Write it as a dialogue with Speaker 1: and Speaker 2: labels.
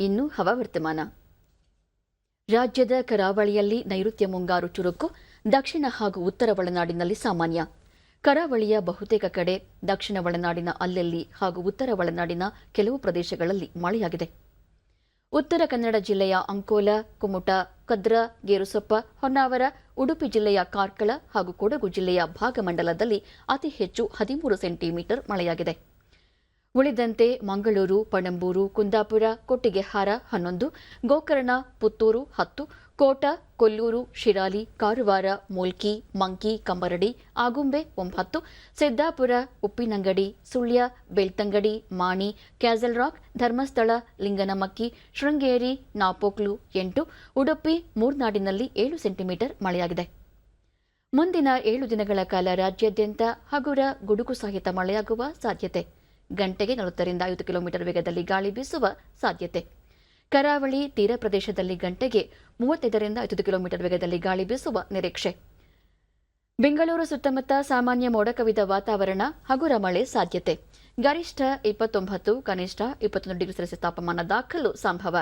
Speaker 1: ಇನ್ನು ಹವಾವರ್ತಮಾನ ರಾಜ್ಯದ ಕರಾವಳಿಯಲ್ಲಿ ನೈಋತ್ಯ ಮುಂಗಾರು ಚುರುಕು, ದಕ್ಷಿಣ ಹಾಗೂ ಉತ್ತರ ಒಳನಾಡಿನಲ್ಲಿ ಸಾಮಾನ್ಯ. ಕರಾವಳಿಯ ಬಹುತೇಕ ಕಡೆ ದಕ್ಷಿಣ ಒಳನಾಡಿನ ಅಲ್ಲಲ್ಲಿ ಹಾಗೂ ಉತ್ತರ ಒಳನಾಡಿನ ಕೆಲವು ಪ್ರದೇಶಗಳಲ್ಲಿ ಮಳೆಯಾಗಿದೆ. ಉತ್ತರ ಕನ್ನಡ ಜಿಲ್ಲೆಯ ಅಂಕೋಲ, ಕುಮುಟ, ಕದ್ರ, ಗೇರುಸೊಪ್ಪ, ಹೊನ್ನಾವರ, ಉಡುಪಿ ಜಿಲ್ಲೆಯ ಕಾರ್ಕಳ ಹಾಗೂ ಕೊಡಗು ಜಿಲ್ಲೆಯ ಭಾಗಮಂಡಲದಲ್ಲಿ ಅತಿ ಹೆಚ್ಚು ಹದಿಮೂರು ಸೆಂಟಿಮೀಟರ್ ಮಳೆಯಾಗಿದೆ. ಉಳಿದಂತೆ ಮಂಗಳೂರು, ಪಣಂಬೂರು, ಕುಂದಾಪುರ, ಕೊಟ್ಟಿಗೆಹಾರ ಹನ್ನೊಂದು, ಗೋಕರ್ಣ, ಪುತ್ತೂರು ಹತ್ತು, ಕೋಟ, ಕೊಲ್ಲೂರು, ಶಿರಾಲಿ, ಕಾರವಾರ, ಮೂಲ್ಕಿ, ಮಂಕಿ, ಕಂಬರಡಿ, ಆಗುಂಬೆ ಒಂಬತ್ತು, ಸಿದ್ದಾಪುರ, ಉಪ್ಪಿನಂಗಡಿ, ಸುಳ್ಯ, ಬೆಳ್ತಂಗಡಿ, ಮಾಣಿ, ಕ್ಯಾಸಲ್ ರಾಕ್, ಧರ್ಮಸ್ಥಳ, ಲಿಂಗನಮಕ್ಕಿ, ಶೃಂಗೇರಿ, ನಾಪೋಕ್ಲು ಎಂಟು, ಉಡುಪಿ, ಮೂರ್ನಾಡಿನಲ್ಲಿ ಏಳು ಸೆಂಟಿಮೀಟರ್ ಮಳೆಯಾಗಿದೆ. ಮುಂದಿನ ಏಳು ದಿನಗಳ ಕಾಲ ರಾಜ್ಯಾದ್ಯಂತ ಹಗುರ ಗುಡುಗು ಸಹಿತ ಮಳೆಯಾಗುವ ಸಾಧ್ಯತೆ. ಗಂಟೆಗೆ ನಲವತ್ತರಿಂದ ಐವತ್ತು ಕಿಲೋಮೀಟರ್ ವೇಗದಲ್ಲಿ ಗಾಳಿ ಬೀಸುವ ಸಾಧ್ಯತೆ. ಕರಾವಳಿ ತೀರ ಪ್ರದೇಶದಲ್ಲಿ ಗಂಟೆಗೆ ಮೂವತ್ತೈದರಿಂದ ಐವತ್ತು ಕಿಲೋಮೀಟರ್ ವೇಗದಲ್ಲಿ ಗಾಳಿ ಬೀಸುವ ನಿರೀಕ್ಷೆ. ಬೆಂಗಳೂರು ಸುತ್ತಮುತ್ತ ಸಾಮಾನ್ಯ ಮೋಡ ಕವಿದ ವಾತಾವರಣ ಹಗುರ ಮಳೆ ಸಾಧ್ಯತೆ. ಗರಿಷ್ಠ ಇಪ್ಪತ್ತೊಂಬತ್ತು, ಕನಿಷ್ಠ ಇಪ್ಪತ್ತೊಂದು ಡಿಗ್ರಿ ಸೆಲ್ಸಿಯಸ್ ತಾಪಮಾನ ದಾಖಲು ಸಂಭವ.